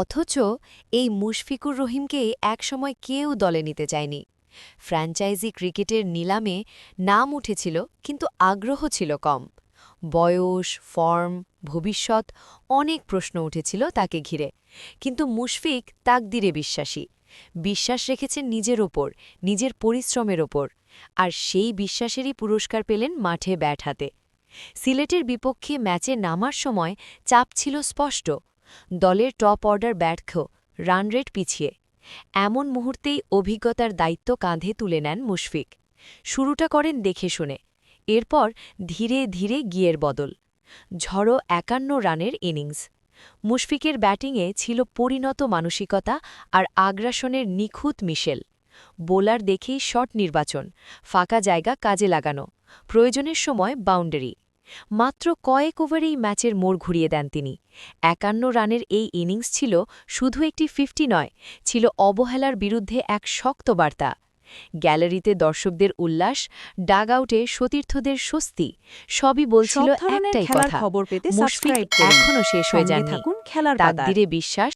অথচ এই মুশফিকুর রহিমকে একসময় কেউ দলে নিতে চায়নি। ফ্র্যাঞ্চাইজি ক্রিকেটের নিলামে নাম উঠেছিল, কিন্তু আগ্রহ ছিল কম। বয়স, ফর্ম, ভবিষ্যৎ অনেক প্রশ্ন উঠেছিল তাকে ঘিরে। কিন্তু মুশফিক তাকদিরে বিশ্বাসী। বিশ্বাস রেখেছেন নিজের ওপর, নিজের পরিশ্রমের ওপর। আর সেই বিশ্বাসেরই পুরস্কার পেলেন মাঠে ব্যাট হাতে। সিলেটের বিপক্ষে ম্যাচে নামার সময় চাপ ছিল স্পষ্ট। দলের টপ অর্ডার ব্যর্থ রানরেট পিছিয়ে। এমন মুহূর্তেই অভিজ্ঞতার দায়িত্ব কাঁধে তুলে নেন মুশফিক। শুরুটা করেন দেখে শুনে, এরপর ধীরে ধীরে গিয়ের বদল। ঝড়ো একান্ন রানের ইনিংস। মুশফিকের ব্যাটিংয়ে ছিল পরিণত মানসিকতা আর আগ্রাসনের নিখুঁত মিশেল। বোলার দেখেই শট নির্বাচন, ফাঁকা জায়গা কাজে লাগানো, প্রয়োজনের সময় বাউন্ডারি। মাত্র কয়েক ওভারেই ম্যাচের মোড় ঘুরিয়ে দেন তিনি। একান্ন রানের এই ইনিংস ছিল শুধু একটি ফিফটি নয় ছিল অবহেলার বিরুদ্ধে এক শক্ত বার্তা। গ্যালারিতে দর্শকদের উল্লাস ডাগ আউটে সতীর্থদের স্বস্তি সবই বলছিল একটাই কথা। খবর পেতে মুশফিক এখনও শেষ হয়ে যাননি। থাকুন খেলার পাতায়। তাকদিরে বিশ্বাস